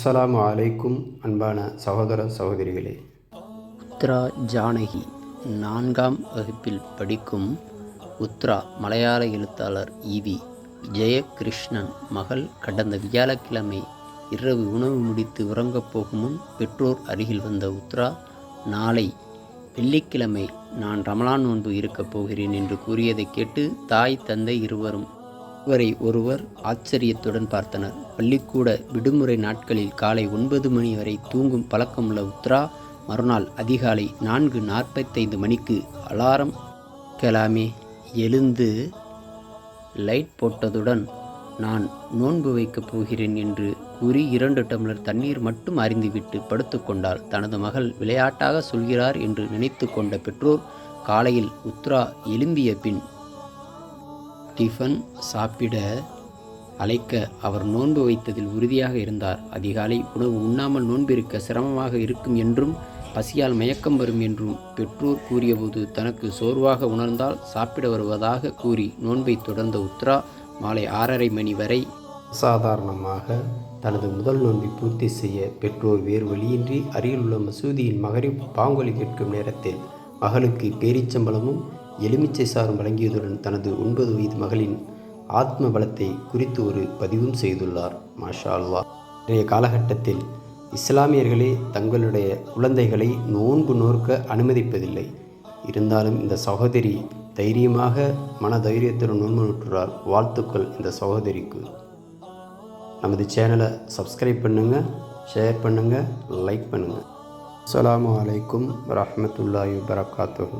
அஸ்ஸலாமு அலைக்கும் அன்பான சகோதர சகோதரிகளே. உத்ரா ஜானகி நான்காம் வகுப்பில் படிக்கும் உத்ரா மலையாள எழுத்தாளர் ஈவி ஜெயகிருஷ்ணன் மகள் கடந்த வியாழக்கிழமை இரவு உணவு முடித்து உறங்கப் போகும் முன் பெற்றோர் அருகில் வந்த உத்ரா நாளை வெள்ளிக்கிழமை நான் ரமலான் நோன்பு இருக்கப் போகிறேன் என்று கூறியதை கேட்டு தாய் தந்தை இருவரும் ஒருவரை ஒருவர் ஆச்சரியத்துடன் பார்த்தனர். பள்ளிக்கூட விடுமுறை நாட்களில் காலை ஒன்பது மணி வரை தூங்கும் பழக்கமுள்ள உத்ரா மறுநாள் அதிகாலை நான்கு நாற்பத்தைந்து மணிக்கு அலாரம் கலாமே. எழுந்து லைட் போட்டதுடன் நான் நோன்பு வைக்கப் போகிறேன் என்று கூறி இரண்டு டம்ளர் தண்ணீர் மட்டும் அறிந்துவிட்டு படுத்துக்கொண்டாள் தனது மகள் விளையாட்டாக சொல்கிறார் என்று நினைத்து கொண்ட பெற்றோர் காலையில் உத்ரா எழும்பிய பின் டிஃபன் சாப்பிட அழைக்க அவர் நோன்பு வைத்ததில் உறுதியாக இருந்தார். அதிகாலை உணவு உண்ணாமல் நோன்பிருக்க சிரமமாக இருக்கும் என்றும் பசியால் மயக்கம் வரும் என்றும் பெற்றோர் கூறியபோது தனக்கு சோர்வாக உணர்ந்தால் சாப்பிட வருவதாக கூறி நோன்பை தொடர்ந்த உத்ரா மாலை ஆறரை மணி வரை சாதாரணமாக தனது முதல் நோன்பை பூர்த்தி செய்ய பெற்றோர் வேறு வழியின்றி அருகிலுள்ள மசூதியின் மகரிப் பாங்கொலி கேட்கும் நேரத்தில் மகளுக்கு பேரிச்சம்பளமும் எலுமிச்சை சாறும் வழங்கியதுடன் தனது ஒன்பது வயது மகளின் ஆத்ம பலத்தை குறித்து ஒரு பதிவும் செய்துள்ளார். மாஷா அல்லா இன்றைய காலகட்டத்தில் இஸ்லாமியர்களே தங்களுடைய குழந்தைகளை நோன்பு நோர்க்க அனுமதிப்பதில்லை. இருந்தாலும் இந்த சகோதரி தைரியமாக மன தைரியத்துடன் நோன்பு நோற்றுறார் வாழ்த்துக்கள் இந்த சகோதரிக்கு. நமது சேனலை சப்ஸ்கிரைப் பண்ணுங்கள் ஷேர் பண்ணுங்கள் லைக் பண்ணுங்கள் அஸ்ஸலாமு அலைக்கும் வரஹ்மத்துல்லாஹி வபரகாத்துஹு.